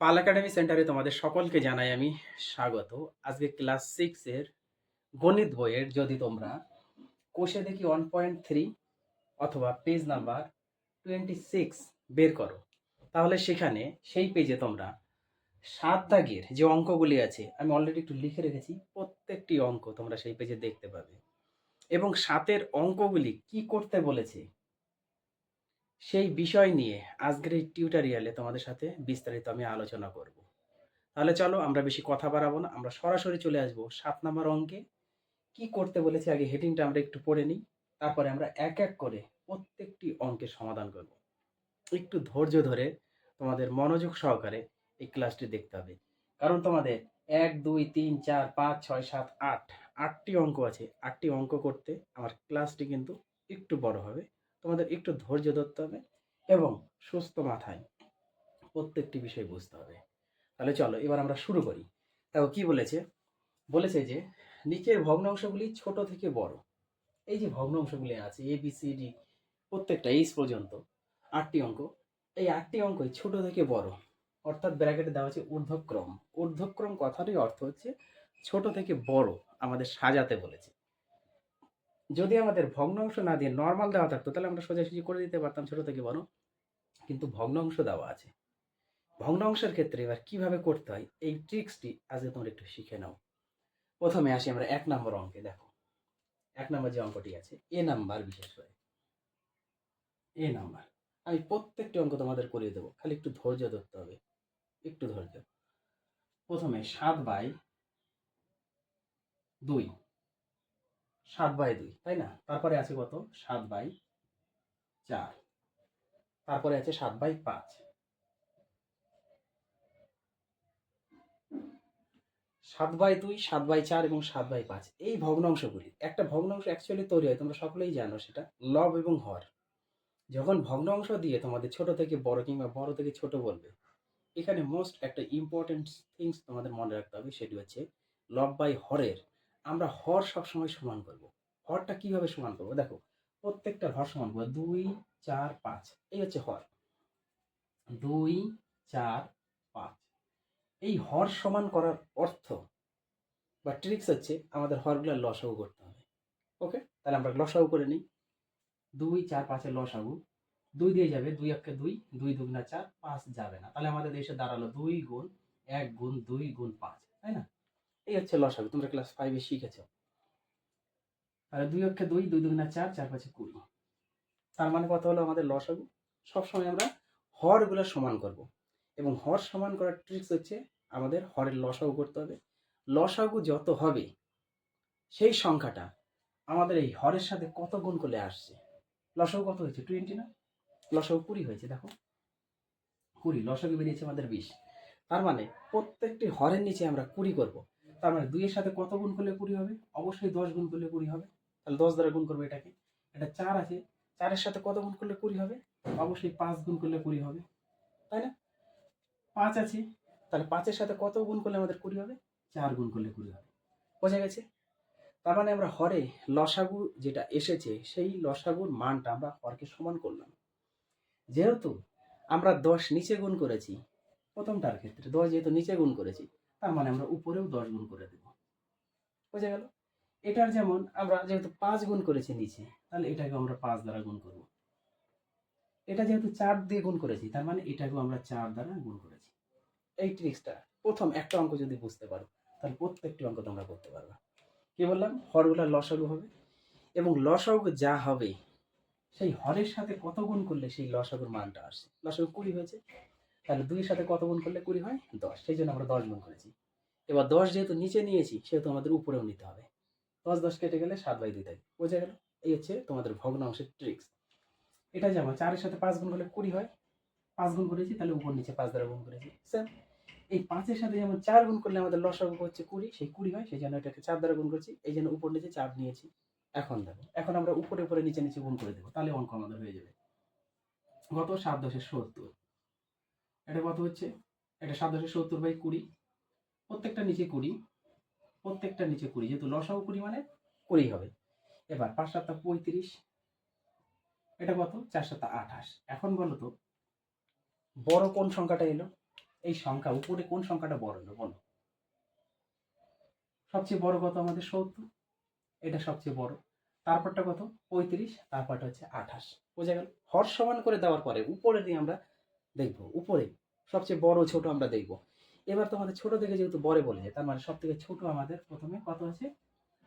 পাল academy সেন্টারে তোমাদের সকলকে জানাই আমি স্বাগত। আজকে ক্লাস সিক্সের গণিত বইয়ের যদি তোমরা কোষে দেখি ওয়ান পয়েন্ট থ্রি অথবা পেজ নাম্বার টোয়েন্টি সিক্স বের করো, তাহলে সেখানে সেই পেজে তোমরা সাত দাগের যে অঙ্কগুলি আছে, আমি অলরেডি একটু লিখে রেখেছি, প্রত্যেকটি অঙ্ক তোমরা সেই পেজে দেখতে পাবে। এবং সাতের অঙ্কগুলি কি করতে বলেছে সেই বিষয় নিয়ে আজকের এই টিউটোরিয়ালে তোমাদের সাথে বিস্তারিত আমি আলোচনা করব। তাহলে চলো আমরা বেশি কথা বাড়াবো না, আমরা সরাসরি চলে আসব সাত নম্বর অঙ্কে। কি করতে বলেছে আগে হেডিংটা আমরা একটু পড়ে নিই, তারপরে আমরা এক এক করে প্রত্যেকটি অঙ্কের সমাধান করব। একটু ধৈর্য ধরে তোমাদের মনোযোগ সহকারে এই ক্লাসটি দেখতে হবে। কারণ তোমাদের এক, দুই, তিন, চার, পাঁচ, ছয়, সাত, আট, আটটি অঙ্ক আছে। আটটি অঙ্ক করতে আমার ক্লাসটি কিন্তু একটু বড় হবে। তোমাদের একটু ধৈর্য ধরতে হবে এবং সুস্থ মাথায় প্রত্যেকটি বিষয় বুঝতে হবে। তাহলে চলো, এবার আমরা শুরু করি। দেখো কি বলেছে? বলেছে যে, নিচের ভগ্নাংশগুলি ছোট থেকে বড়। এই যে ভগ্নাংশগুলি আছে এ বি সি ডি প্রত্যেকটা এইচ পর্যন্ত, আটটি অঙ্ক, এই আটটি অঙ্কই ছোট থেকে বড়। অর্থাৎ ব্র্যাকেটে দেওয়া হচ্ছে ঊর্ধ্বক্রম। ঊর্ধ্বক্রম কথারই অর্থ হচ্ছে ছোট থেকে বড়, আমাদের সাজাতে বলেছে। যদি আমাদের ভগ্নাংশ না দিয়ে নর্মাল দেওয়া থাকতো, তাহলে আমরা সোজাসুজি করে দিতে পারতাম ছোট থেকে বড়। কিন্তু ভগ্নাংশ দেওয়া আছে। ভগ্নাংশের ক্ষেত্রে এবার কীভাবে করতে হয়, এই ট্রিক্সটি আজকে তোমরা একটু শিখে নাও। প্রথমে আসি আমরা এক নম্বর অঙ্কে, দেখো। এক নম্বর যে অঙ্কটি আছে, এ নাম্বার বিশেষ করে। A number. আমি প্রত্যেকটি অঙ্ক তোমাদের করিয়ে দেবো, খালি একটু ধৈর্য ধরতে হবে। একটু ধৈর্য। প্রথমে সাত বাই দুই। সাত বাই দুই, তাই না? তারপরে আছে কত? সাত বাই চার। তারপরে আছে সাত বাই পাঁচ। সাত বাই দুই, সাত বাই চার এবং সাত বাই পাঁচ। এই ভগ্নাংশগুলি, একটা ভগ্নাংশ অ্যাকচুয়ালি তৈরি হয়, তোমরা সকলেই জানো সেটা, লব এবং হর। যখন ভগ্নাংশ দিয়ে তোমাদের ছোট থেকে বড় কিংবা বড় থেকে ছোট বলবে, এখানে মোস্ট একটা ইম্পর্টেন্ট থিংস তোমাদের মনে রাখতে হবে, সেটি হচ্ছে লব বাই হরের আমরা হর সবসময় সমান করব। হরটা কীভাবে সমান করব? দেখো, প্রত্যেকটা হর সমান করব। দুই, চার, পাঁচ। এই হচ্ছে হর। দুই, চার, পাঁচ। এই হর সমান করার অর্থ বা ট্রিক্স হচ্ছে আমাদের হরগুলো লসাগু করতে হবে। ওকে তাহলে আমরা লসাগু করে নিই। দুই, চার, পাঁচের লসাগু। দুই দিয়ে যাবে। দুই একে দুই দুই দুগুণা চার, পাঁচ যাবে না। তাহলে আমাদের দেশে দাঁড়াল দুই গুণ এক গুণ দুই গুণ পাঁচ, তাই না? এই হচ্ছে লসাগু তোমরা ক্লাস ফাইভে শিখেছ। তাহলে দুই অক্ষে দুই দুই দুগুণা চার চার পাঁচে কুড়ি। তার মানে কথা হলো আমাদের লস লসাগু সবসময় আমরা হরগুলো সমান করব। এবং হর সমান করার ট্রিক্স হচ্ছে আমাদের হরের লসাগু করতে হবে। লসাগু যত হবে, সেই সংখ্যাটা আমাদের এই হরের সাথে কত গুণ করলে আসছে? লসাগু কত হয়েছে? টোয়েন্টি না? লসাগু কুড়ি হয়েছে, দেখো। কুড়ি, লসাগু বেরিয়েছে আমাদের বিশ। তার মানে প্রত্যেকটি হরের নিচে আমরা কুড়ি করব। তার মানে দুইয়ের সাথে কত গুণ করলে কুড়ি হবে? অবশ্যই দশ গুণ করলে কুড়ি হবে। তাহলে দশ দ্বারা গুণ করবে এটাকে। এটা চার আছে। চারের সাথে কত গুণ করলে কুড়ি হবে? অবশ্যই পাঁচ গুণ করলে কুড়ি হবে। তাই না? পাঁচ আছে। তাহলে পাঁচের সাথে কত গুণ করলে আমাদের কুড়ি হবে? চার গুণ করলে কুড়ি হবে। বোঝা গেছে? তার মানে আমরা হরে লসাগু যেটা এসেছে, সেই লসাগুর মানটা আমরা হরকে সমান করলাম। যেহেতু আমরা দশ নিচে গুণ করেছি, প্রথমটার ক্ষেত্রে, দশ যেহেতু নিচে গুণ করেছি তার মানে আমরা উপরেও দশ গুণ করে দেব। বোঝা গেল? এটার যেমন আমরা যেহেতু পাঁচ গুণ করেছি নিচে তাহলে এটাকে আমরা পাঁচ দ্বারা গুণ করব। এটা যেহেতু চার দিয়ে গুণ করেছি তার মানে এটাকেও আমরা চার দ্বারা গুণ করেছি। এই ট্রিক্সটা প্রথম একটা অঙ্ক যদি বুঝতে পারো তাহলে প্রত্যেকটি অঙ্ক তোমরা করতে পারবে। কি বললাম? হরগুলা লসাগু হবে এবং লসাগু যা হবে সেই হরের সাথে কত গুণ করলে সেই লসাগুর মানটা আসছে লসাগু কুড়ি হয়েছে। তাহলে দুইয়ের সাথে কত গুণ করলে কুড়ি হয়? দশ। সেই জন্য আমরা দশ গুণ করেছি। এবার দশ যেহেতু নিচে নিয়েছি, সেহেতু আমাদের উপরেও নিতে হবে। দশ দশ কেটে গেলে সাত বাই দুই বোঝা গেল? এই হচ্ছে তোমাদের ভগ্নাংশের ট্রিক্স এটা যেমন চারের সাথে পাঁচ গুণ করলে কুড়ি হয়, পাঁচ গুণ করেছি, তাহলে উপর নিচে পাঁচ দ্বারা গুণ করেছি। সেম এই পাঁচের সাথে যেমন চার গুণ করলে আমাদের লসাগু হচ্ছে কুড়ি, সেই কুড়ি হয়, সেই জন্য এটাকে চার দ্বারা গুণ করছি। এই জন্য উপর নিচে চার নিয়েছি। এখন দেখো, এখন আমরা উপরে উপরে নিচে নিচে গুণ করে দেবো, তাহলে অঙ্ক আমাদের হয়ে যাবে। গত সাত দশের সত্তর। এটা কত হচ্ছে? এটা সাত দশে সত্তর বাই কুড়ি। প্রত্যেকটা নিচে কুড়ি। প্রত্যেকটা নিচে কুড়ি, যেহেতু লসাগু কুড়ি মানে কুড়ি হবে। এবার পাঁচ সাতটা পঁয়ত্রিশ, এটা কত? চার সাতটা আঠাশ। এখন বলো তো, বড় কোন সংখ্যাটা এলো? এই সংখ্যা, উপরে কোন সংখ্যাটা বড় হলো বলো। সবচেয়ে বড় কত আমাদের? সত্তর। এটা সবচেয়ে বড়। তারপরটা কত? পঁয়ত্রিশ, তারপরটা হচ্ছে আঠাশ। বোঝা গেল? হর সমান করে দেওয়ার পরে উপরে দিয়ে আমরা দেখব, উপরে, সবচেয়ে বড় ছোট আমরা দেখব। এবার তোমাদের ছোট থেকে যেহেতু বড় বলেছে তার মানে সব থেকে ছোট আমাদের প্রথমে কত আছে?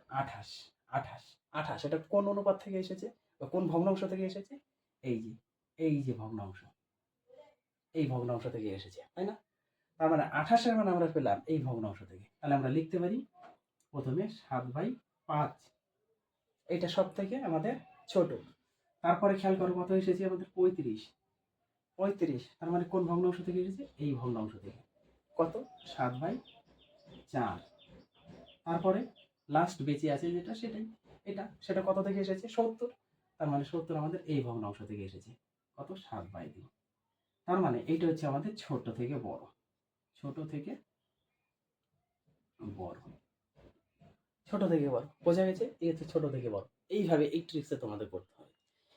আঠাশ আঠাশ আঠাশ। এটা কোন অনুপাত থেকে এসেছে? বা কোন ভগ্নাংশ থেকে এসেছে? এই যে এই যে ভগ্নাংশ। এই ভগ্নাংশ থেকে এসেছে, তাই না? তার মানে আঠাশের মানে আমরা পেলাম এই ভগ্নাংশ থেকে। তাহলে আমরা লিখতে পারি প্রথমে সাত বাই পাঁচ। এটা সব থেকে আমাদের ছোট। তারপরে খেয়াল করো কত এসেছে আমাদের? পঁয়ত্রিশ। পঁয়ত্রিশ, তার মানে কোন ভগ্নাংশ থেকে এসেছে? এই ভগ্নাংশ থেকে। কত? সাত বাই চার। তারপরে লাস্ট বেঁচে আছে যেটা, সেটাই। এটা, সেটা কত থেকে এসেছে? সত্তর। তার মানে সত্তর আমাদের এই ভগ্নাংশ থেকে এসেছে। কত? সাত বাই দুই তার মানে এইটা হচ্ছে আমাদের ছোট থেকে বড়। ছোট থেকে বড়। ছোট থেকে বড়। বোঝা গেছে? এই হচ্ছে ছোট থেকে বড়। এইভাবে এই ট্রিক্সে তোমাদের করতে হবে।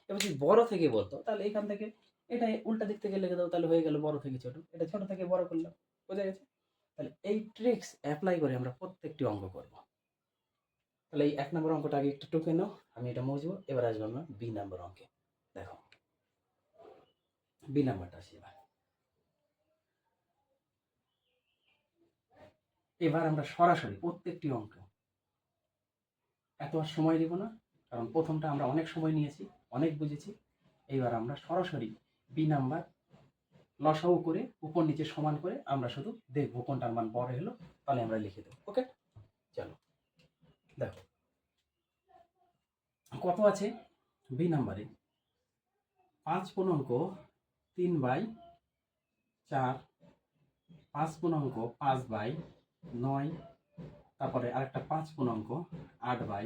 এবার যদি বড় থেকে বলতো, তাহলে এখান থেকে এটা উল্টা দিক থেকে লিখে দাও, তাহলে হয়ে গেল বড় থেকে ছোট। এটা ছোট থেকে বড় করলাম বোঝা গেছে? তাহলে এই ট্রিক্স অ্যাপ্লাই করে আমরা প্রত্যেকটি অঙ্ক করব। তাহলে এই এক নম্বর অঙ্কটা আগে একটু টুকে নাও, আমি এটা মুছবো, এবার আসব আমরা বি নাম্বার অঙ্কে। দেখো, বি নাম্বারটা আসি এবার। এবার আমরা সরাসরি প্রত্যেকটি অঙ্ক। এত আর সময় দিব না, কারণ প্রথমটা আমরা অনেক সময় নিয়েছি, অনেক বুঝেছি। এইবার আমরা সরাসরি বি নাম্বার লসাও করে উপর নিচে সমান করে আমরা শুধু দেখব কোনটার মান বড় হলো, তাহলে আমরা লিখে দেবো ওকে চলো, দেখো। কত আছে? বি নাম্বারে পাঁচ পূর্ণাঙ্ক তিন বাই চার, পাঁচ পূর্ণাঙ্ক পাঁচ বাই নয়, তারপরে আরেকটা পাঁচ পূর্ণাঙ্ক আট বাই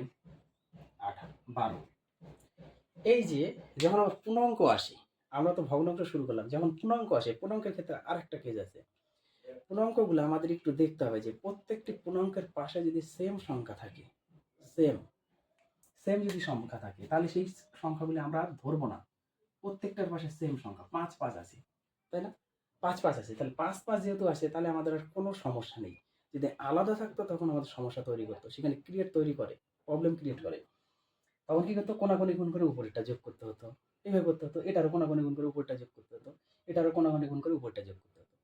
আট বারো। এই যে যখন আমার পূর্ণাঙ্ক আসে আমরা তো ভগ্নাংশ শুরু করলাম। যখন পূর্ণাঙ্ক আসে, পূর্ণাঙ্কের ক্ষেত্রে আরেকটা কেজ আছে। পূর্ণাঙ্কগুলো আমাদের একটু দেখতে হবে যে প্রত্যেকটি পূর্ণাঙ্কের পাশে যদি সেম সংখ্যা থাকে সেম সেম যদি সংখ্যা থাকে, তাহলে সেই সংখ্যাগুলি আমরা আর ধরবো না। প্রত্যেকটার পাশে সেম সংখ্যা, পাঁচ পাঁচ আছে, তাই না? পাঁচ পাঁচ আছে, তাহলে পাঁচ পাঁচ যেহেতু আছে তাহলে আমাদের আর কোনো সমস্যা নেই। যদি আলাদা থাকতো তখন আমাদের সমস্যা তৈরি করতো। সেখানে ক্রিয়েট তৈরি করে প্রবলেম ক্রিয়েট করে। তখন কি করতো? কোনাকুনি গুণ করে উপরেরটা যোগ করতে হতো। এইভাবে করতে হতো। এটারও কোনাকুনি গুণ করে উপরটা যোগ করতে হতো। এটারও কোনাকুনি গুণ করে উপরটা যোগ করতে হতো।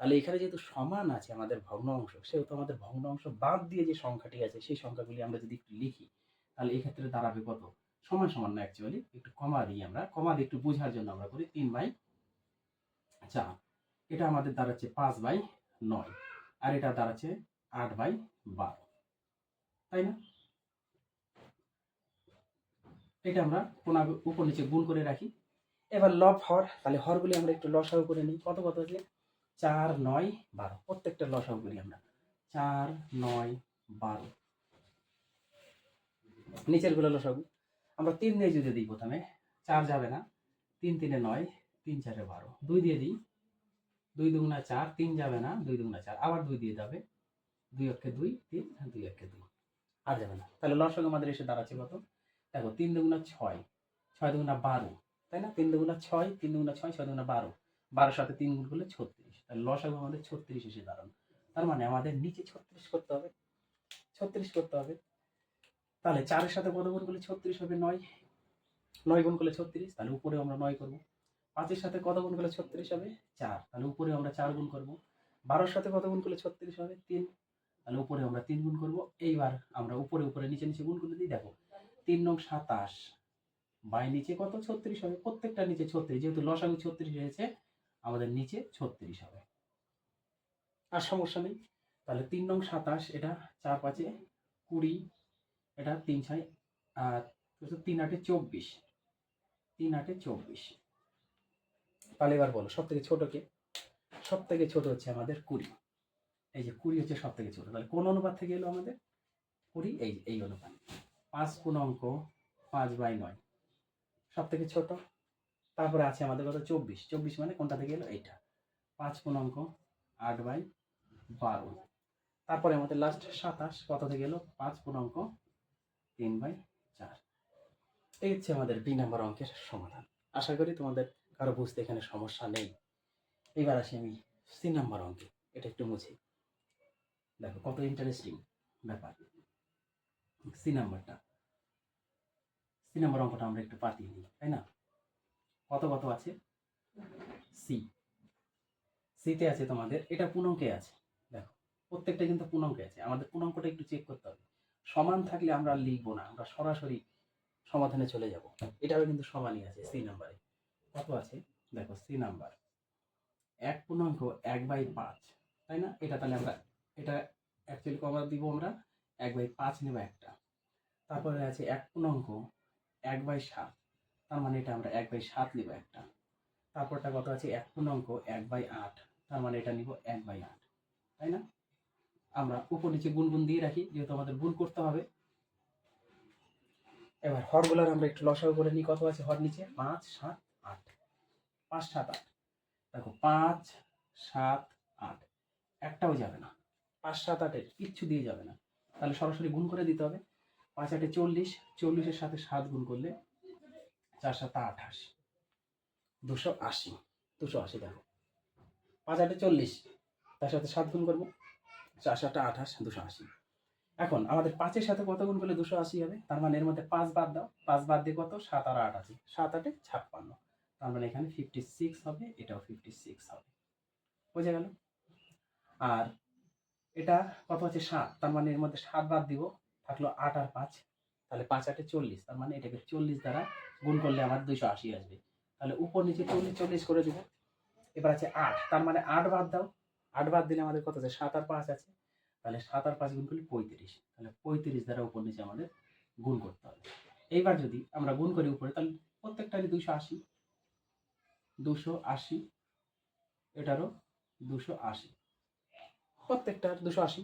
তাহলে এখানে যেহেতু সমান আছে আমাদের ভগ্ন অংশ, সেহেতু আমাদের ভগ্ন অংশ বাদ দিয়ে যে সংখ্যাটি আছে, সেই সংখ্যাগুলি আমরা যদি একটু লিখি, তাহলে এক্ষেত্রে দাঁড়াবে কত? সমান সমান না অ্যাকচুয়ালি একটু কমা দিই আমরা। কমা দিয়ে একটু বোঝার জন্য আমরা করি তিন বাই চার। এটা আমাদের দাঁড়াচ্ছে পাঁচ বাই নয়, আর এটা দাঁড়াচ্ছে আট বাই বারো। তাই না? এটা আমরা কোনা উপর নিচে গুণ করে রাখি। এবার লব হর, তাহলে হরগুলি আমরা একটু লসাগু করে নিই। কত কত আছে চার, নয়, বারো। প্রত্যেকটা লসাগু করি আমরা। চার, নয়, বারো। নিচেরগুলো লসাগু। আমরা তিন দিয়ে যদি দিই প্রথমে, চার যাবে না। তিন, তিনে নয়, তিন, চারে বারো। দুই দিয়ে দিই। দুই দুগুণা চার, তিন যাবে না। দুই দুগুণা চার। আবার দুই দিয়ে যাবে। দুই অক্ষে দুই, তিন, দুই অক্ষে দুই। আর যাবে না। তাহলে লসাগু আমাদের এসে দাঁড়াচ্ছে কত? দেখো, তিন দুগুণা ছয় ছয় দুগুণা বারো, তাই না? তিন দুগুণা ছয়, তিন দুগুণা ছয় ছয় দুগুণা বারো। বারোর সাথে তিন গুণ করলে ছত্রিশ। তাহলে লসাগু আমাদের ছত্রিশ এসে দাঁড়ানো তার মানে আমাদের নিচে ছত্রিশ করতে হবে। ছত্রিশ করতে হবে। তাহলে চারের সাথে কত গুণ করলে ছত্রিশ হবে? নয়। নয় গুণ করলে ছত্রিশ, তাহলে উপরে আমরা নয় করব। পাঁচের সাথে কত গুণ করলে ছত্রিশ হবে? চার। তাহলে উপরে আমরা চার গুণ করব। বারোর সাথে কত গুণ করলে ছত্রিশ হবে? তিন। তাহলে উপরে আমরা তিন গুণ করব। এইবার আমরা উপরে উপরে, নিচে নিচে গুণ করে দিই। দেখো তিন নং সাতাশ। বাই নিচে কত? ছত্রিশ হবে। প্রত্যেকটা নিচে ছত্রিশ। যেহেতু লসাগু ছত্রিশ হয়েছে, আমাদের নিচে ছত্রিশ হবে। আর সমস্যা নেই। তাহলে তিন নং সাতাশ, এটা চার পাঁচে কুড়ি, এটা তিন ছয়, আর তিন আটে চব্বিশ। তিন আটে চব্বিশ। তাহলে এবার বলো সব থেকে ছোট কে? সব থেকে ছোট হচ্ছে আমাদের কুড়ি। এই যে কুড়ি হচ্ছে সব থেকে ছোট। তাহলে কোন অনুপাত থেকে এলো আমাদের? কুড়ি, এই এই অনুপাত। পাঁচ পূর্ণাঙ্ক পাঁচ বাই নয়। সব থেকে ছোট। তারপরে আছে আমাদের কত? চব্বিশ। চব্বিশ মানে কোনটা থেকে এলো? এইটা। পাঁচ পূর্ণাঙ্ক আট বাই বারো। তারপরে আমাদের লাস্ট সাতাশ কত থেকে এলো? পাঁচ পূর্ণাঙ্ক তিন বাই চার। এই হচ্ছে আমাদের বি নাম্বার অঙ্কের সমাধান। আশা করি তোমাদের কারও বুঝতে এখানে সমস্যা নেই। এবার আসি আমি সি নাম্বার অঙ্কে। এটা একটু মুছে। দেখো, কত ইন্টারেস্টিং ব্যাপার। সি নাম্বারটা। সি নাম্বার অঙ্কটা আমরা একটু পাতিয়ে নিই, তাই না? কত কত আছে? সি সিতে আছে তোমাদের, এটা পূর্ণাঙ্কে আছে, দেখো। প্রত্যেকটা কিন্তু পূর্ণাঙ্কে আছে, আমাদের পূর্ণাঙ্কটা একটু চেক করতে হবে। সমান থাকলে আমরা লিখব না, আমরা সরাসরি সমাধানে চলে যাব। এটাও কিন্তু সমানই আছে সি নাম্বারে। কত আছে? দেখো সি নাম্বার। এক পূর্ণাঙ্ক এক বাই পাঁচ, তাই না? এটা তাহলে আমরা, এটা অ্যাকচুয়ালি কবার দিব আমরা? এক বাই পাঁচ নেব একটা তারপরে আছে এক পূর্ণাঙ্ক এক বাই সাত। তার মানে এটা আমরা এক বাই সাত নিব একটা। তারপরটা কত আছে? এক পূর্ণাঙ্ক এক বাই আট। তার মানে এটা নিব এক বাই আট। তাই না? আমরা উপর নিচে গুণ গুণ দিয়ে রাখি, যেহেতু আমাদের গুণ করতে হবে। এবার হরগুলার আমরা একটু লসাগু করে নিই, কত আছে হর নিচে? পাঁচ, সাত, আট। পাঁচ, সাত, আট। দেখো, পাঁচ, সাত, আট। একটাও যাবে না। পাঁচ, সাত, আটের কিচ্ছু দিয়ে যাবে না। তাহলে সরাসরি গুণ করে দিতে হবে। পাঁচ আটে চল্লিশ, চল্লিশের সাথে সাত গুণ করলে চার সাত আঠাশ। দুশো আশি দুশো আশি দেখো। পাঁচ আটে চল্লিশ, তার সাথে সাত গুণ করব, চার সাতটা আঠাশ, দুশো আশি। এখন আমাদের পাঁচের সাথে কত গুণ করলে দুশো আশি হবে? তার মানে এর মধ্যে পাঁচ বাদ দাও। পাঁচ বাদ দিয়ে কত? সাত আর আট আছে। সাত আটে ছাপ্পান্ন। তার মানে এখানে ফিফটি সিক্স হবে, এটাও ফিফটি সিক্স হবে। বোঝা গেল? আর এটা কত আছে? সাত। তার মানে এর মধ্যে সাত বাদ দিব। থাকল আট আর পাঁচ। তাহলে পাঁচ আটে চল্লিশ, তার মানে এটাকে চল্লিশ দ্বারা গুণ করলে আমার দুশো আশি আসবে। তাহলে উপর নিচে চল্লিশ চল্লিশ করে দেবো। এবার আছে আট, তার মানে আট বাদ দাও। আট বাদ দিলে আমাদের কত আছে? সাত আর পাঁচ আছে। তাহলে সাত আর পাঁচ গুণ করলে পঁয়ত্রিশ। তাহলে পঁয়ত্রিশ দ্বারা উপর নিচে আমাদের গুণ করতে হবে। এইবার যদি আমরা গুণ করি উপরে, তাহলে প্রত্যেকটারই দুশো আশি। দুশো আশি, এটারও দুশো আশি। প্রত্যেকটার দুশো আশি।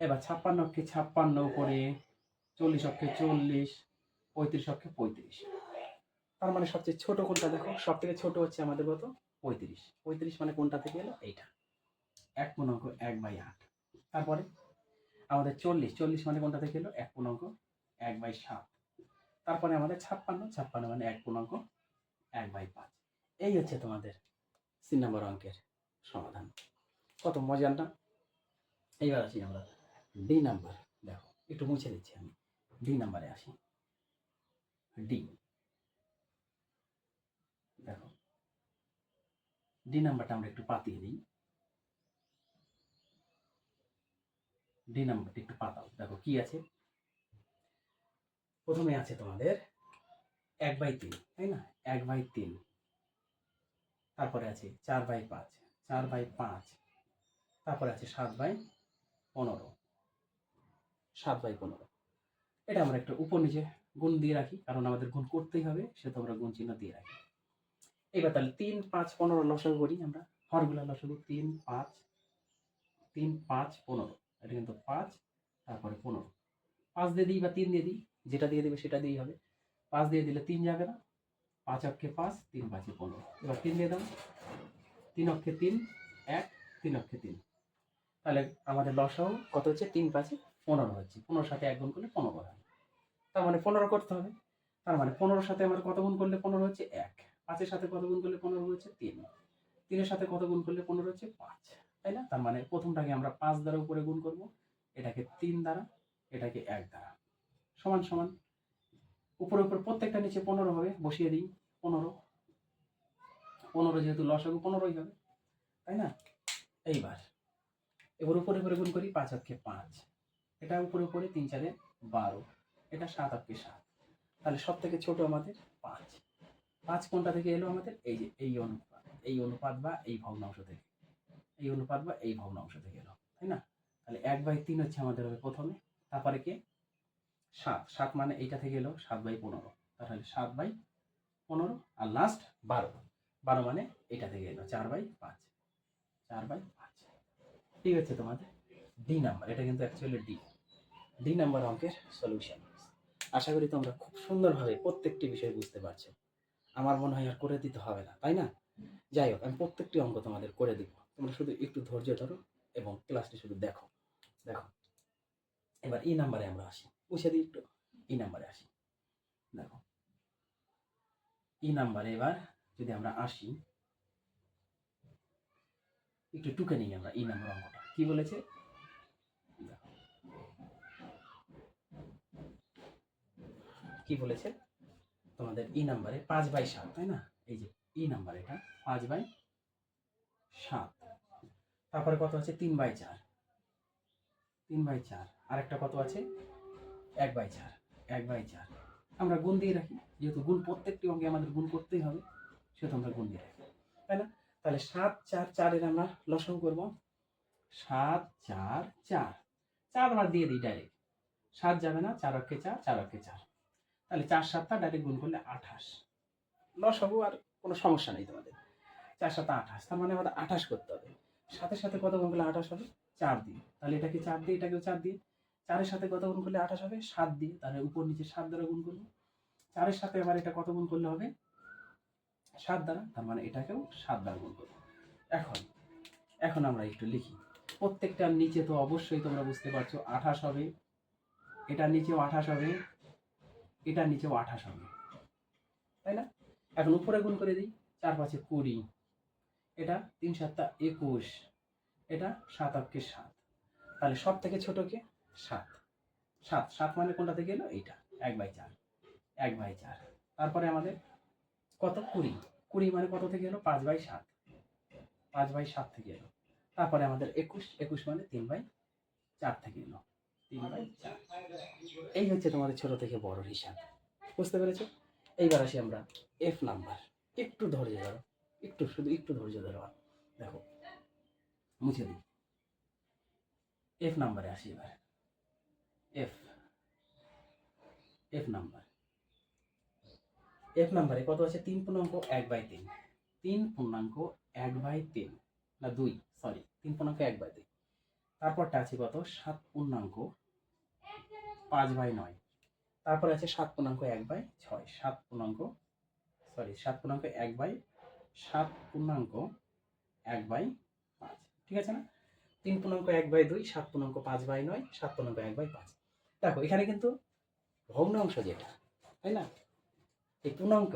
এবার ছাপ্পান্ন অক্ষে ছাপ্পান্ন উপরে চল্লিশ অক্ষে চল্লিশ, পঁয়ত্রিশ অক্ষে পঁয়ত্রিশ। তার মানে সবচেয়ে ছোট কোনটা দেখো? সব থেকে ছোট হচ্ছে আমাদের কত? পঁয়ত্রিশ। পঁয়ত্রিশ মানে কোনটা থেকে এলো? এইটা। এক পূর্ণাঙ্ক এক বাই আট। তারপরে আমাদের চল্লিশ। চল্লিশ মানে কোনটা থেকে এলো? এক পূর্ণাঙ্ক এক বাই সাত। তারপরে আমাদের ছাপ্পান্ন। ছাপ্পান্ন মানে এক পূর্ণাঙ্ক এক বাই পাঁচ। এই হচ্ছে তোমাদের তিন নম্বর অঙ্কের সমাধান। কত মজার না? এইবার আসি আমরা। ডি নাম্বার দেখো, একটু মুছে দিচ্ছি আমি। ডি নাম্বারে আসি। ডি দেখো ডি নাম্বারটা আমরা একটু পাতিয়ে দিই। ডি নাম্বারটা একটু পাতাও। দেখো, কি আছে? প্রথমে আছে তোমাদের এক বাই তিন, তাই না? এক বাই তিন। তারপরে আছে চার বাই পাঁচ, চার বাই পাঁচ। তারপরে আছে সাত বাই পনেরো। সাত বাই পনেরো এটা আমরা একটা উপর নিচে গুণ দিয়ে রাখি, কারণ আমাদের গুণ করতেই হবে সেহেতু আমরা গুণ চিহ্ন দিয়ে রাখি। এবার তাহলে তিন, পাঁচ, পনেরো লসাগু করি আমরা। হরগুলা লসাগু, তিন, পাঁচ তিন, পাঁচ, পনেরো। এটা কিন্তু পাঁচ, তারপরে পনেরো। পাঁচ দিয়ে দিই বা তিন দিয়ে দিই, যেটা দিয়ে দেবে সেটা দিয়েই হবে। পাঁচ দিয়ে দিলে তিন যাবে না। পাঁচ অক্ষে পাঁচ, তিন পাঁচে পনেরো। এবার তিন দিয়ে দাও। তিন অক্ষে তিন, এক, তিন অক্ষে তিন। তাহলে আমাদের লসাও কত হচ্ছে? তিন পাঁচে পনেরো হচ্ছে। পনেরোর সাথে এক গুণ করলে পনেরো হয়। তার মানে পনেরো করতে হবে। তার মানে পনেরোর সাথে আমরা কত গুণ করলে পনেরো হচ্ছে? এক। পাঁচের সাথে কত গুণ করলে পনেরো হচ্ছে? তিন। তিনের সাথে কত গুণ করলে পনেরো হচ্ছে? পাঁচ। তাই না? তার মানে প্রথমটাকে আমরা পাঁচ দ্বারা উপরে গুণ করব। এটাকে তিন দ্বারা, এটাকে এক দ্বারা। সমান সমান। উপরে উপরে প্রত্যেকটা নিচে পনেরো হবে। বসিয়ে দিই। পনেরো। পনেরো যেহেতু লসাগু, পনেরোই হবে। তাই না? এইবার। এবার উপরে উপরে গুণ করি, পাঁচ অক্ষে পাঁচ। এটা উপরে উপরে তিন চারে বারো। এটা সাত আটকে সাত। তাহলে সব থেকে ছোট আমাদের পাঁচ। পাঁচ কোনটা থেকে এলো আমাদের? এই যে, এই অনুপাত। এই অনুপাত বা এই ভগ্নাংশ থেকে। এই অনুপাত বা এই ভগ্নাংশ থেকে এলো, তাই না? তাহলে এক বাই তিন হচ্ছে আমাদের হবে প্রথমে। তারপরে কে? সাত। সাত মানে এইটা থেকে এলো সাত বাই পনেরো। তাহলে সাত বাই পনেরো আর লাস্ট বারো। বারো মানে এটা থেকে এলো, চার বাই পাঁচ। চার বাই পাঁচ। ঠিক আছে তোমাদের? ডি নাম্বার এটা কিন্তু অ্যাকচুয়ালি ডি ডি নাম্বার অঙ্কের সলিউশন আশা করি তোমরা খুব সুন্দরভাবে প্রত্যেকটি বিষয় বুঝতে পারছ। আমার মনে হয় আর করে দিতে হবে না, তাই না? যাই হোক, আমি প্রত্যেকটি অঙ্ক তোমাদের করে দিব। তোমরা শুধু একটু ধৈর্য ধরো এবং ক্লাসটি শুধু দেখো। দেখো। এবার ই নাম্বারে আমরা আসি। বুঝে দিই একটু। ই নাম্বারে আসি। দেখো। ই নাম্বারে এবার যদি আমরা আসি, একটু টুকে নিই আমরা এই নাম্বার অঙ্কটা। কি বলেছে? কি বলেছে? তোমাদের ই নাম্বারে পাঁচ বাই সাত, তাই না? এই যে ই নাম্বার এটা, পাঁচ বাই সাত। তারপরে কত আছে? তিন বাই চার। তিন বাই চার। আরেকটা কত আছে? এক বাই চার। এক বাই চার। আমরা গুণ দিয়ে রাখি। যেহেতু গুণ প্রত্যেকটি অঙ্গে আমাদের গুণ করতেই হবে, সেহেতু আমরা গুণ দিয়ে রাখি। তাই না? তাহলে সাত, চার, চারের আমরা লসন করব। সাত, চার চার। চার আমরা দিয়ে দিই ডাইরেক্ট সাত যাবে না, চার অক্ষে চার চার অক্ষে চার। তাহলে চার সাতটা ডাইরেক্ট গুণ করলে আঠাশ। লস হব আর কোনো সমস্যা নেই তোমাদের। চার সাতটা আঠাশ, তার মানে আমাদের আঠাশ করতে হবে। সাথে সাথে কত গুণ করলে আঠাশ হবে? চার দিয়ে। তাহলে এটাকে চার দিয়ে, এটাকেও চার দিয়ে। চারের সাথে কত গুণ করলে আঠাশ হবে? সাত দিয়ে। তাহলে উপর নিচে সাত দ্বারা গুণ করব। চারের সাথে আবার এটা কত গুণ করলে হবে? সাত দ্বারা, তার মানে এটাকেও সাত দ্বারা গুণ করব। এখন এখন আমরা একটু লিখি। প্রত্যেকটার নিচে তো অবশ্যই তোমরা বুঝতে পারছ আঠাশ হবে। এটার নিচেও আঠাশ হবে। এটার নিচেও আঠাশ হবে। তাই না? এখন উপরে গুণ করে দিই, চার পাঁচে কুড়ি। এটা তিন সাতটা একুশ। এটা সাত অক্ষে সাত। তাহলে সব থেকে ছোট কে সাত। সাত সাত মানে কোনটা থেকে এলো? এইটা, এক বাই চার। এক বাই চার। তারপরে আমাদের কত? কুড়ি। কুড়ি মানে কত থেকে এলো? পাঁচ বাই সাত। পাঁচ বাই সাত থেকে এলো। তারপরে আমাদের একুশ একুশ মানে তিন বাই চার থেকে এলো। তিন বাই চার এই হচ্ছে তোমাদের ছোট থেকে বড় হিসাব। বুঝতে পেরেছ? এইবার আসি আমরা এফ নাম্বার একটু ধৈর্য ধরো। একটু শুধু একটু ধৈর্য ধরো। দেখো, মুছে দিই। এফ নাম্বারে আসি এবার। এফ এফ নাম্বার এফ নাম্বারে কত আছে? তিন পূর্ণাঙ্ক এক বাই তিন। তিন পূর্ণাঙ্ক এক বাই তিন। না, দুই সরি তিন পূর্ণাঙ্ক এক বাই দুই। তারপরটা আছে কত? সাত পূর্ণাঙ্ক পাঁচ বাই নয়। তারপরে আছে সাত পূর্ণাঙ্ক এক বাই ছয়। সাত পূর্ণাঙ্ক সরি সাত পূর্ণাঙ্ক এক বাই সাত পূর্ণাঙ্ক এক বাই পাঁচ। ঠিক আছে না? তিন পূর্ণাঙ্ক এক বাই দুই, সাত পূর্ণাঙ্ক পাঁচ বাই নয়, সাত পূর্ণাঙ্ক এক বাই পাঁচ। দেখো, এখানে কিন্তু ভগ্নাংশ যেটা, তাই না? এই পূর্ণাঙ্ক,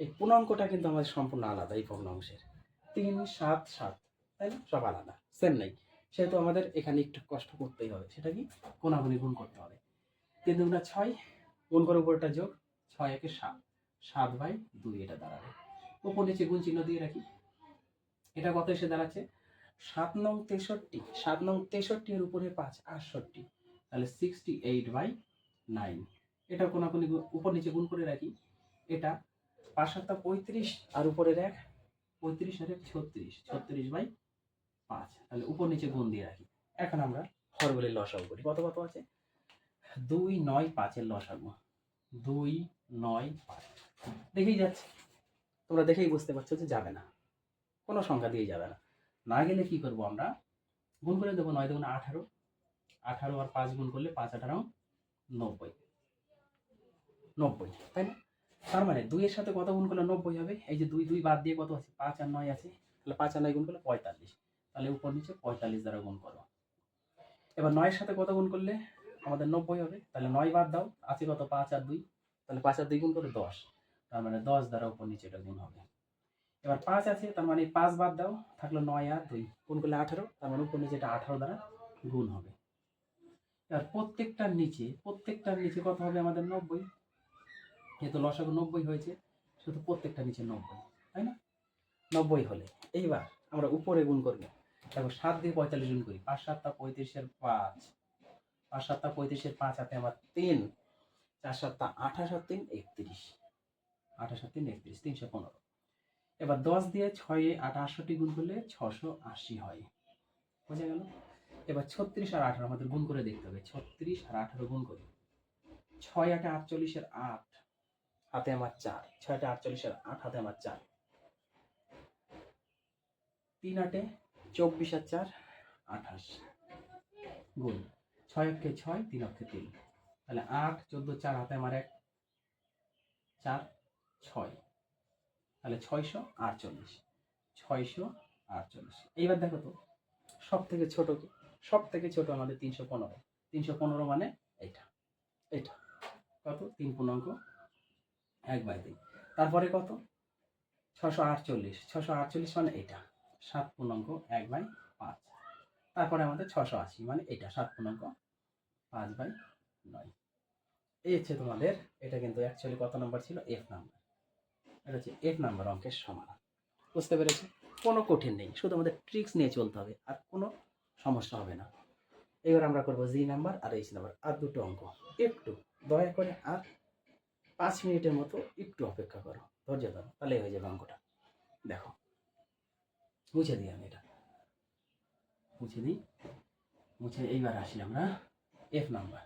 এই পূর্ণাঙ্কটা কিন্তু আমাদের সম্পূর্ণ আলাদা, এই ভগ্নাংশের। তিন, সাত সাত, তাই না? সব আলাদা সেম নেই। সেহেতু আমাদের এখানে একটু কষ্ট করতেই হবে, সেটা কি? কোনাগুনি গুণ করতে হবে। তিন দুগুণা ছয়, গুণ করে উপরটা যোগ, ছয় একে সাত। সাত বাই দুই এটা দাঁড়াবে। উপর নিচে গুণ চিহ্ন দিয়ে রাখি। এটা কত এসে দাঁড়াচ্ছে? সাত নং তেষট্টি। সাত নং তেষট্টি এর উপরে পাঁচ, আটষট্টি। তাহলে সিক্সটি এইট বাই নাইন এটা কোনাকুনি উপর নিচে গুণ করে রাখি। এটা পাঁচ সাতটা পঁয়ত্রিশ আর উপরের এক পঁয়ত্রিশ আর এক ছত্রিশ। ছত্রিশ বাই পাঁচ। তাহলে উপর নিচে গুণ দিয়ে রাখি। এখন আমরা হরগুলির লসাগু করি। কত কত আছে? দুই নয় পাঁচের লসাগু দুই নয় পাঁচ। দেখেই যাচ্ছে। তোমরা দেখেই বুঝতে পারছ যে যাবে না। কোনো সংখ্যা দিয়ে যাবে না। না গেলে কি করব আমরা? গুণ করে দেবো নয় দেবো আঠারো। আঠারো আর পাঁচ গুণ করলে পাঁচ আঠারো নব্বই। নব্বই, তাই না? তার মানে দুইয়ের সাথে কত গুণ করলে নব্বই হবে? এই যে দুই দুই বাদ দিয়ে কত আছে? পাঁচ আর নয় আছে। তাহলে পাঁচ আর নয় গুণ করলে পঁয়তাল্লিশ। তাহলে উপর নিচে পঁয়তাল্লিশ দ্বারা গুণ করো। এবার নয়ের সাথে কত গুণ করলে? আমাদের নব্বই হবে, তাহলে নয় বাদ দাও আছে কত? পাঁচ আর দুই। তাহলে পাঁচ আর দুই গুণ করে দশ। তার মানে দশ দ্বারা উপর নিচে এটা গুণ হবে। এবার পাঁচ আছে, তার মানে পাঁচ বাদ দাও, থাকল নয় আর দুই। গুণ করলে আঠারো, তার মানে উপর নিচে এটা আঠারো দ্বারা গুণ হবে। এবার প্রত্যেকটার নিচে প্রত্যেকটার নিচে কত হবে আমাদের নব্বই? যেহেতু লসাগু নব্বই হয়েছে, শুধু প্রত্যেকটা নিচে নব্বই, তাই না? নব্বই হলে। এইবার আমরা উপরে গুণ করব। দেখো সাত দিয়ে পঁয়তাল্লিশ গুণ করি। পাঁচ সাতটা পঁয়ত্রিশের পাঁচ। পাঁচ সাতটা পঁয়ত্রিশের পাঁচ হাতে আমার তিন, চার সাতটা আঠাশ আর তিন একত্রিশ। আঠাশ আর তিন একত্রিশ, তিনশো পনেরো। এবার দশ দিয়ে ছয়ে আটষট্টি গুণ করলে ছশো আশি হয়। বোঝা গেল? এবার ছত্রিশ আর আঠারো আমাদের গুণ করে দেখতে হবে। ছত্রিশ আর আঠারো গুণ করি। ছয় আটে আটচল্লিশের আট, হাতে আমার চার। ছয়টা আটচল্লিশের আট, হাতে আমার চার। তিন আটে চব্বিশ আর চার, আঠাশ। গুণ। ছয় অক্ষে ছয়, তিন অক্ষে তিন। তাহলে আট, চোদ্দ, চার, হাতে আমার এক, চার, ছয়। তাহলে ছয়শো আটচল্লিশ ছয়শো আটচল্লিশ। এইবার দেখো তো সব থেকে ছোট কি? সব থেকে ছোট আমাদের তিনশো পনেরো। তিনশো পনেরো মানে এইটা। এটা কত? তিন পূর্ণাঙ্ক এক বাই তিন। তারপরে কত? ছশো আটচল্লিশ। ছশো আটচল্লিশ মানে এটা সাত পূর্ণাঙ্ক এক বাই পাঁচ। তারপরে আমাদের ছশো আশি মানে এটা সাত পূর্ণাঙ্ক পাঁচ বাই নয়। এই হচ্ছে তোমাদের, এটা কিন্তু অ্যাকচুয়ালি কত নাম্বার ছিল? এফ নাম্বার এটা হচ্ছে এফ নাম্বার অঙ্কের সমাধান। বুঝতে পেরেছি? কোনো কঠিন নেই, শুধু আমাদের ট্রিক্স নিয়ে চলতে হবে, আর কোনো সমস্যা হবে না। এবার আমরা করব জি নাম্বার আর এইচ নাম্বার আর দুটো অঙ্ক। একটু দয়া করে আর পাঁচ মিনিটের মতো একটু অপেক্ষা করো। ধৈর্য ধরো, তাহলেই হয়ে যাবে অঙ্কটা। দেখো, বুঝে দিই আমি এটা। মুছে দিই। মুছে এইবার আসি আমরা এফ নাম্বার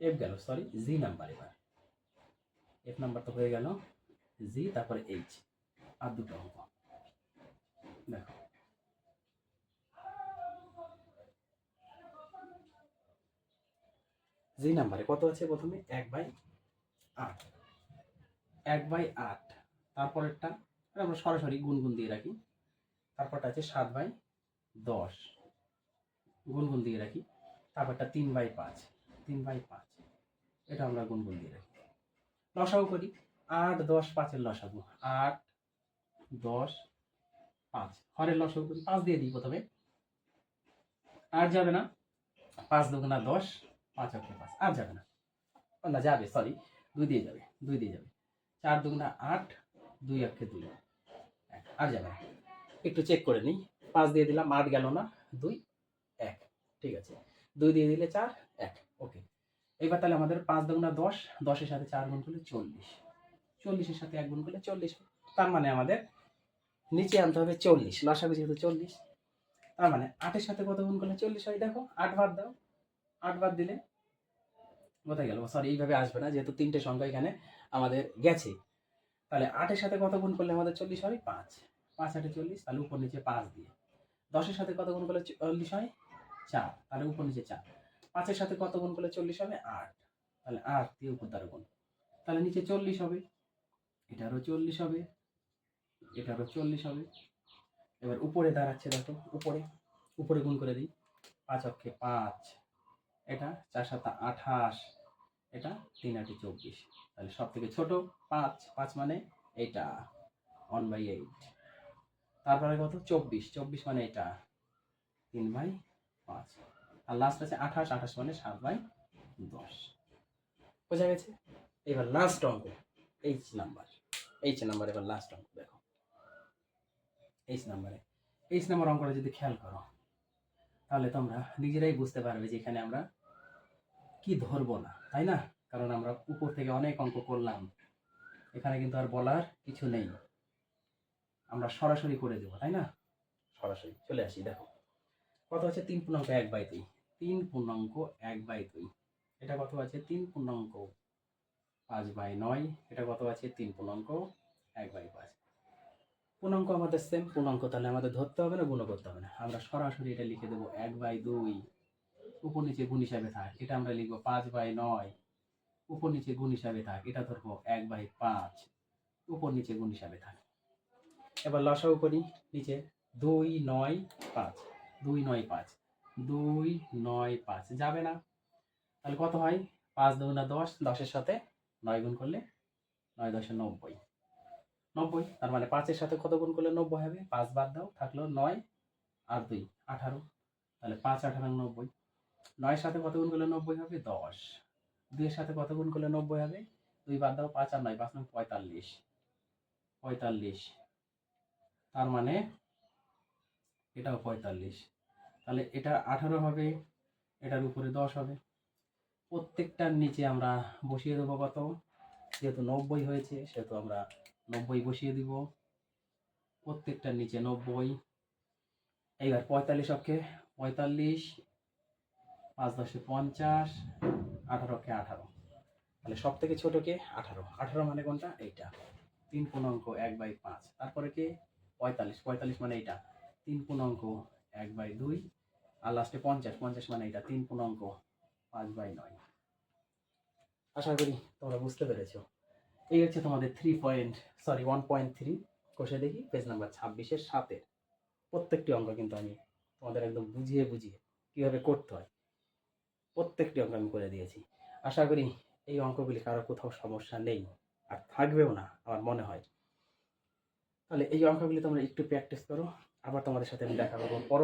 এফ গেল সরি জি নাম্বার এবার। এফ নাম্বার তো হয়ে গেল জি তারপরে এইচ আর দুটো অঙ্ক। দেখো। জি নাম্বারে কত আছে প্রথমে? এক বাই আট। এক বাই আট। তারপরেরটা আমরা সরাসরি গুনগুন দিয়ে রাখি। তারপরটা আছে সাত বাই দশ। গুনগুন দিয়ে রাখি। তারপরটা তিন বাই পাঁচ। তিন বাই পাঁচ। এটা আমরা গুনগুন দিয়ে রাখি। লসাগু করি। আট, দশ, পাঁচের লসাগু। আট, দশ, পাঁচ। হরের লসাগু করি। পাঁচ দিয়ে দিই প্রথমে। আর যাবে না। পাঁচ দুগুণা দশ, পাঁচ অক্ষে পাঁচ। আর যাবে না। না, যাবে সরি দুই দিয়ে যাবে। দুই দিয়ে যাবে। চার দুগুণা আট, দুই অক্ষে দুই। এক। আর যাবে না। একটু চেক করে নিই। পাঁচ দিয়ে দিলাম, আট গেল না, দুই, এক, ঠিক আছে। দুই দিয়ে দিলে চার, এক ওকে এবার তাহলে আমাদের পাঁচ দুগুণা দশ, দশের সাথে চার গুণ করলে চল্লিশ। চল্লিশের সাথে এক গুণ করলে চল্লিশ। তার মানে আমাদের নিচে আনতে হবে চল্লিশ লসাগু যেহেতু চল্লিশ। তার মানে আটের সাথে কত গুণ করলে চল্লিশ হয়? দেখো, আট বাদ দাও। আট বাদ দিলে কোথায় গেল? সরি এইভাবে আসবে না, যেহেতু তিনটে সংখ্যা এখানে আমাদের গেছে। তাহলে আটের সাথে কত গুণ করলে আমাদের চল্লিশ হয়? পাঁচ। পাঁচ আটে চল্লিশ, তাহলে উপর নিচে পাঁচ দিয়ে। দশের সাথে কত গুণ করলে চল্লিশ হয়? চার। তাহলে উপর নিচে চার। পাঁচের সাথে কত গুণ করলে চল্লিশ হবে? আট। তাহলে আট দিয়ে উপর দ্বারা গুণ। তাহলে নিচে চল্লিশ হবে। এটারও চল্লিশ হবে। এটারও চল্লিশ হবে। এবার উপরে দাঁড়াচ্ছে, দেখো, উপরে। উপরে গুণ করে দিই। পাঁচ অক্ষে পাঁচ। এটা চার সাত আঠাশ। এটা তিন আটে চব্বিশ। তাহলে সব থেকে ছোট পাঁচ। পাঁচ মানে এইটা ওয়ান বাই এইট তারপরে কত? চব্বিশ। চব্বিশ মানে এটা তিন বাই পাঁচ। আর লাস্ট আছে আঠাশ। আঠাশ মানে সাত বাই দশ। বোঝা গেছে? এবার লাস্ট অঙ্ক। এইচ নাম্বার এইচ নাম্বার এবার লাস্ট অঙ্ক দেখো। এইচ নাম্বারে এইচ নাম্বার অঙ্কটা যদি খেয়াল করো তাহলে তোমরা নিজেরাই বুঝতে পারবে যে এখানে আমরা কি ধরবো না তাই না? কারণ আমরা উপর থেকে অনেক অঙ্ক করলাম। এখানে কিন্তু আর বলার কিছু নেই। আমরা সরাসরি করে দেবো, তাই না? সরাসরি চলে আসি, দেখো। কত আছে? তিন পূর্ণাঙ্ক এক বাই দুই। তিন পূর্ণাঙ্ক এক বাই দুই। এটা কত আছে? তিন পূর্ণাঙ্ক পাঁচ বাই নয়। এটা কত আছে? তিন পূর্ণাঙ্ক এক বাই পাঁচ। পূর্ণাঙ্ক আমাদের সেম পূর্ণাঙ্ক, তাহলে আমাদের ধরতে হবে না গুণ করতে হবে না? আমরা সরাসরি এটা লিখে দেবো এক বাই দুই উপর নিচে গুণ হিসাবে থাক। এটা আমরা লিখব পাঁচ বাই নয় উপর নিচে গুণ হিসাবে থাক। এটা ধরবো এক বাই পাঁচ উপর নিচে গুণ হিসাবে থাক। এবার লসাও করি নিচে দুই নয় পাঁচ, দুই নয় পাঁচ, দুই নয় পাঁচ, যাবে না। তাহলে কত হয়? পাঁচ দুগুণা দশ, দশের সাথে নয় গুণ করলে নয় দশে নব্বই। নব্বই, তার মানে পাঁচের সাথে কত গুণ করলে নব্বই হবে? পাঁচ বাদ দাও, থাকল নয় আর দুই, আঠারো। তাহলে পাঁচ, আঠারো, নব্বই। নয়ের সাথে কত গুণ করলে নব্বই হবে? দশ। দুইয়ের সাথে কত গুণ করলে নব্বই হবে? দুই বাদ দাও, পাঁচ আর নয়, পাঁচ নয় পঁয়তাল্লিশ। পঁয়তাল্লিশ। তার মানে এটাও পঁয়তাল্লিশ। তাহলে এটা আঠারো হবে, এটার উপরে দশ হবে। প্রত্যেকটার নিচে আমরা বসিয়ে দেবো কত? যেহেতু নব্বই হয়েছে, সেহেতু আমরা নব্বই বসিয়ে দিব। প্রত্যেকটার নিচে নব্বই। এইবার পঁয়তাল্লিশ অক্ষে পঁয়তাল্লিশ, পাঁচ দশে পঞ্চাশ আঠারোকে আঠারো। তাহলে সব থেকে ছোট কে আঠারো। আঠারো মানে কোনটা? এইটা। তিন পূর্ণাঙ্ক এক বাই পাঁচ। তারপরে কে? পঁয়তাল্লিশ পঁয়তাল্লিশ মানে এইটা। তিন পূর্ণাঙ্ক এক বাই দুই, আর লাস্টে পঞ্চাশ পঞ্চাশ মানে এটা তিন পূর্ণাঙ্ক পাঁচ বাই নয়। আশা করি তোমরা বুঝতে পেরেছ। এই হচ্ছে তোমাদের three point sorry one point three কষে দেখি পেজ নাম্বার ছাব্বিশের সাতের। প্রত্যেকটি অঙ্ক কিন্তু আমি তোমাদের একদম বুঝিয়ে বুঝিয়ে কীভাবে করতে হয়, প্রত্যেকটি অঙ্ক আমি করে দিয়েছি। আশা করি এই অঙ্কগুলি কারও কোথাও সমস্যা নেই, আর থাকবেও না, আমার মনে হয়। তাহলে এই অঙ্কগুলি তোমরা একটু প্র্যাকটিস করো আবার তোমাদের সাথে আমি দেখা করব। পরবর্তী